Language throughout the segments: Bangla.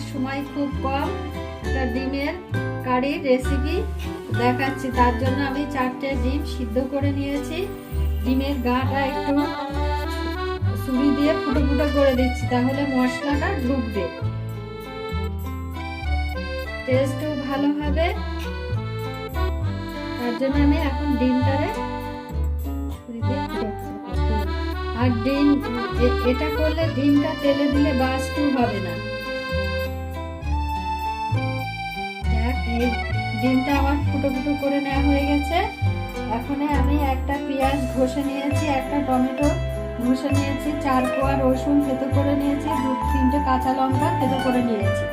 আমার সময় খুব কম একটা ডিমের কারির রেসিপি দেখাচ্ছি। তার জন্য আমি চারটে ডিম সিদ্ধ করে নিয়েছি। ডিমের গাটা একটু ছুরি দিয়ে ফুটো ফুটো করে দিচ্ছি, তাহলে মশলাটা ঢুকবে টেস্টও ভালো হবে। তার জন্য আমি এখন ডিমটারে। আর ডিম এটা করলে ডিমটা তেলে দিলে বাস্টু হবে না। এই ডিমটা আমার ফুটো ফুটো করে নেওয়া হয়ে গেছে। এখন আমি একটা পেঁয়াজ ঘষে নিয়েছি, একটা টমেটো ঘষে নিয়েছি, চার কোয়া রসুন থেতো করে নিয়েছি, দু, তিনটে কাঁচা লঙ্কা থেতো করে নিয়েছি।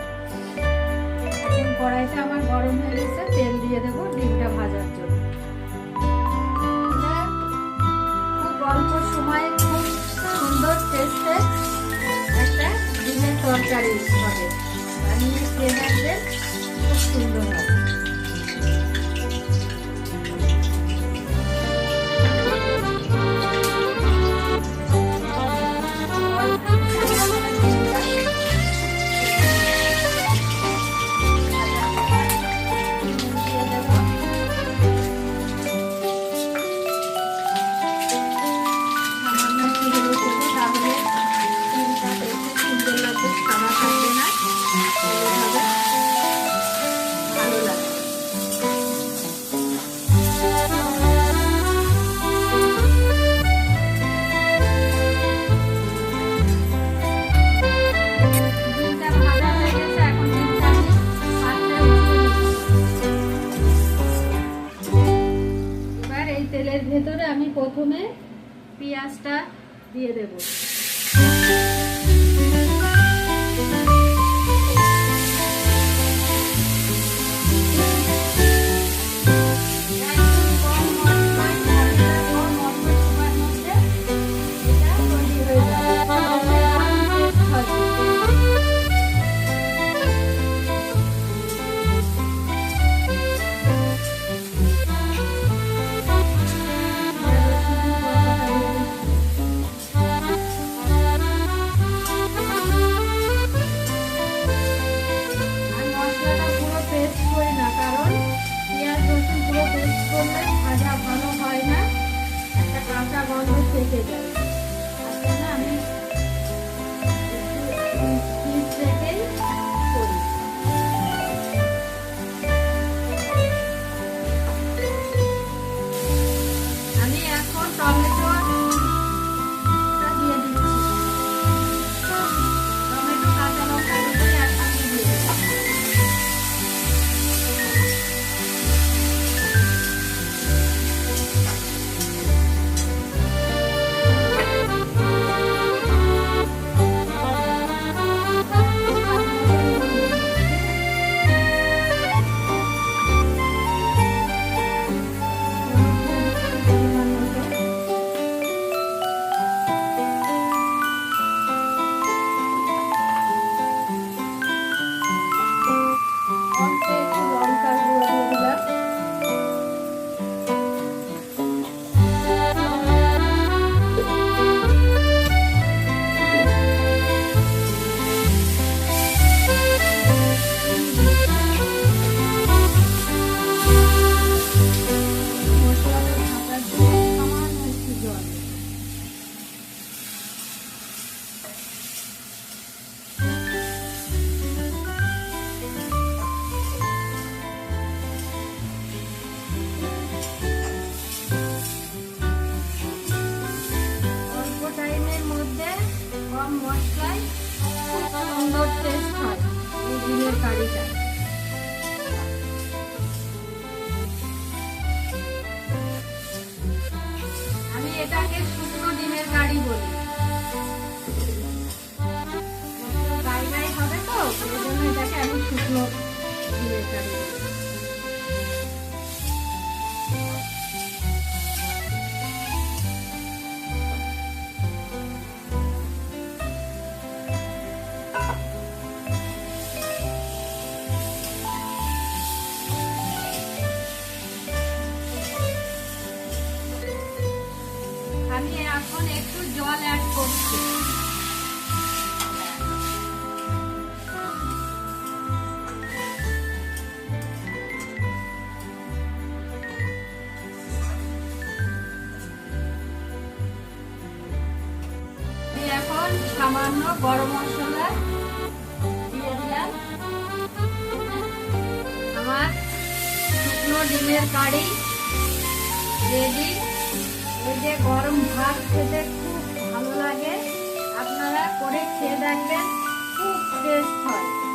এখন কড়াইটা আমার গরম হয়ে গেছে, তেল দিয়ে দেবো ডিমটা ভাজার জন্য। খুব অল্প সময়ে খুব সুন্দর টেস্টে একটা ডিমের তরকারি হবে। বানিয়ে খেয়ে দেখবেন খুব প্রথমে পেঁয়াজটা দিয়ে দেব। อันนี้โค้ดตอนเลยจ้ย কম মশলায় সুন্দর টেস্ট এটাকে শুকনো ডিমের কারি বলি। গাই হবে তো এই জন্য এটাকে আমি শুকনো ডিমের কারি আমি এখন একটু জল অ্যাড করছি। এখন সামান্য গরম মশলা দিয়ে দিলাম। আমার শুকনো ডিমের কারি রেডি। এই যে গরম ভাত খেতে খুব ভালো লাগে। আপনারা করে খেয়ে দেখবেন, খুব টেস্ট হয়।